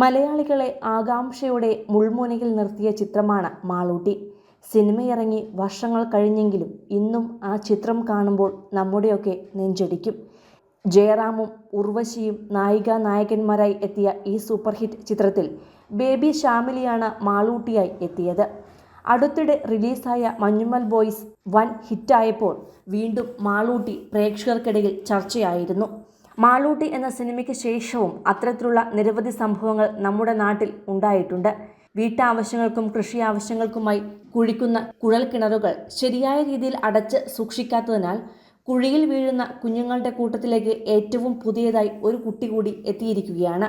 മലയാളികളെ ആകാംക്ഷയുടെ മുൾമുനയിൽ നിർത്തിയ ചിത്രമാണ് മാളൂട്ടി. സിനിമയിറങ്ങി വർഷങ്ങൾ കഴിഞ്ഞെങ്കിലും ഇന്നും ആ ചിത്രം കാണുമ്പോൾ നമ്മുടെയൊക്കെ നെഞ്ചടിക്കും. ജയറാമും ഉർവശിയും നായിക നായകന്മാരായി എത്തിയ ഈ സൂപ്പർ ഹിറ്റ് ചിത്രത്തിൽ ബേബി ഷാമിലിയാണ് മാളൂട്ടിയായി എത്തിയത്. അടുത്തിടെ റിലീസായ മഞ്ഞുമൽ ബോയ്സ് വൻ ഹിറ്റായപ്പോൾ വീണ്ടും മാളൂട്ടി പ്രേക്ഷകർക്കിടയിൽ ചർച്ചയായിരുന്നു. മാളൂട്ടി എന്ന സിനിമയ്ക്ക് ശേഷവും അത്തരത്തിലുള്ള നിരവധി സംഭവങ്ങൾ നമ്മുടെ നാട്ടിൽ ഉണ്ടായിട്ടുണ്ട്. വീട്ടാവശ്യങ്ങൾക്കും കൃഷി ആവശ്യങ്ങൾക്കുമായി കുഴിക്കുന്ന കുഴൽക്കിണറുകൾ ശരിയായ രീതിയിൽ അടച്ച് സൂക്ഷിക്കാത്തതിനാൽ കുഴിയിൽ വീഴുന്ന കുഞ്ഞുങ്ങളുടെ കൂട്ടത്തിലേക്ക് ഏറ്റവും പുതിയതായി ഒരു കുട്ടി കൂടി എത്തിയിരിക്കുകയാണ്.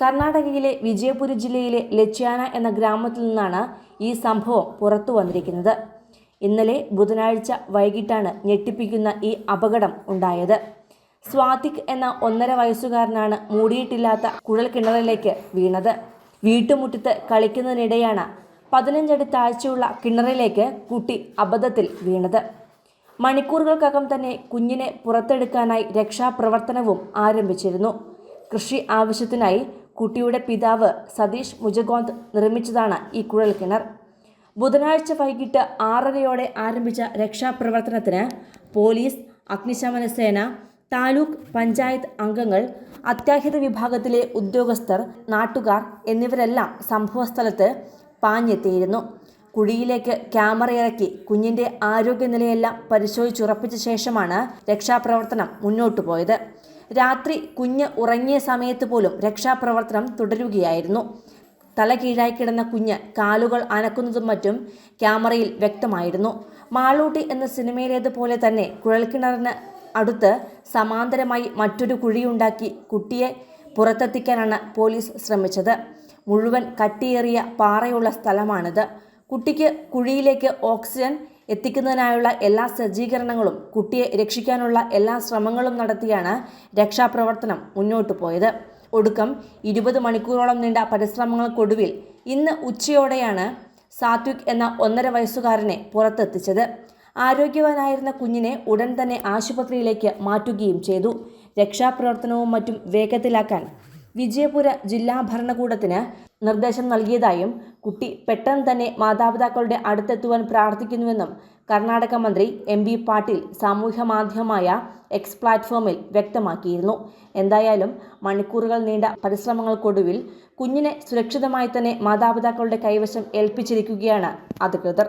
കർണാടകയിലെ വിജയപുരി ജില്ലയിലെ ലച്യാന എന്ന ഗ്രാമത്തിൽ നിന്നാണ് ഈ സംഭവം പുറത്തു വന്നിരിക്കുന്നത്. ഇന്നലെ ബുധനാഴ്ച വൈകിട്ടാണ് ഞെട്ടിപ്പിക്കുന്ന ഈ അപകടം ഉണ്ടായത്. സ്വാതിക് എന്ന ഒന്നര വയസ്സുകാരനാണ് മൂടിയിട്ടില്ലാത്ത കുഴൽക്കിണറിലേക്ക് വീണത്. വീട്ടുമുറ്റത്ത് കളിക്കുന്നതിനിടെയാണ് പതിനഞ്ചടി താഴ്ചയുള്ള കിണറിലേക്ക് കുട്ടി അബദ്ധത്തിൽ വീണത്. മണിക്കൂറുകൾക്കകം തന്നെ കുഞ്ഞിനെ പുറത്തെടുക്കാനായി രക്ഷാപ്രവർത്തനവും ആരംഭിച്ചിരുന്നു. കൃഷി ആവശ്യത്തിനായി കുട്ടിയുടെ പിതാവ് സതീഷ് മുജഗോന്ത് നിർമ്മിച്ചതാണ് ഈ കുഴൽക്കിണർ ബുധനാഴ്ച വൈകിട്ട് ആറരയോടെ ആരംഭിച്ച രക്ഷാപ്രവർത്തനത്തിന് പോലീസ് അഗ്നിശമന സേന താലൂക്ക് പഞ്ചായത്ത് അംഗങ്ങൾ അത്യാഹിത വിഭാഗത്തിലെ ഉദ്യോഗസ്ഥർ നാട്ടുകാർ എന്നിവരെല്ലാം സംഭവസ്ഥലത്ത് പാഞ്ഞെത്തിയിരുന്നു. കുഴിയിലേക്ക് ക്യാമറ ഇറക്കി കുഞ്ഞിന്റെ ആരോഗ്യനിലയെല്ലാം പരിശോധിച്ചുറപ്പിച്ച ശേഷമാണ് രക്ഷാപ്രവർത്തനം മുന്നോട്ടു പോയത്. രാത്രി കുഞ്ഞ് ഉറങ്ങിയ സമയത്ത് പോലും രക്ഷാപ്രവർത്തനം തുടരുകയായിരുന്നു. തല കീഴായി കിടന്ന കുഞ്ഞ് കാലുകൾ അനക്കുന്നതും മറ്റും ക്യാമറയിൽ വ്യക്തമായിരുന്നു. മാളൂട്ടി എന്ന സിനിമയിലേതുപോലെ തന്നെ കുഴൽക്കിണറിന് അടുത്ത് സമാന്തരമായി മറ്റൊരു കുഴിയുണ്ടാക്കി കുട്ടിയെ പുറത്തെത്തിക്കാനാണ് പോലീസ് ശ്രമിച്ചത്. മുഴുവൻ കട്ടിയേറിയ പാറയുള്ള സ്ഥലമാണിത്. കുട്ടിക്ക് കുഴിയിലേക്ക് ഓക്സിജൻ എത്തിക്കുന്നതിനായുള്ള എല്ലാ സജ്ജീകരണങ്ങളും കുട്ടിയെ രക്ഷിക്കാനുള്ള എല്ലാ ശ്രമങ്ങളും നടത്തിയാണ് രക്ഷാപ്രവർത്തനം മുന്നോട്ടു പോയത്. ഒടുക്കം ഇരുപത് മണിക്കൂറോളം നീണ്ട പരിശ്രമങ്ങൾക്കൊടുവിൽ ഇന്ന് ഉച്ചയോടെയാണ് സാത്വിക് എന്ന ഒന്നര വയസ്സുകാരനെ പുറത്തെത്തിച്ചത്. ആരോഗ്യവാനായിരുന്ന കുഞ്ഞിനെ ഉടൻ തന്നെ ആശുപത്രിയിലേക്ക് മാറ്റുകയും ചെയ്തു. രക്ഷാപ്രവർത്തനവും മറ്റും വേഗത്തിലാക്കാൻ വിജയപുര ജില്ലാ ഭരണകൂടത്തിന് നിർദ്ദേശം നൽകിയതായും കുട്ടി പെട്ടെന്ന് തന്നെ മാതാപിതാക്കളുടെ അടുത്തെത്തുവാൻ പ്രാർത്ഥിക്കുന്നുവെന്നും കർണാടക മന്ത്രി എം ബി പാട്ടീൽ സാമൂഹ്യ മാധ്യമമായ എക്സ് പ്ലാറ്റ്ഫോമിൽ വ്യക്തമാക്കിയിരുന്നു. എന്തായാലും മണിക്കൂറുകൾ നീണ്ട പരിശ്രമങ്ങൾക്കൊടുവിൽ കുഞ്ഞിനെ സുരക്ഷിതമായി തന്നെ മാതാപിതാക്കളുടെ കൈവശം ഏൽപ്പിച്ചിരിക്കുകയാണ് അധികൃതർ.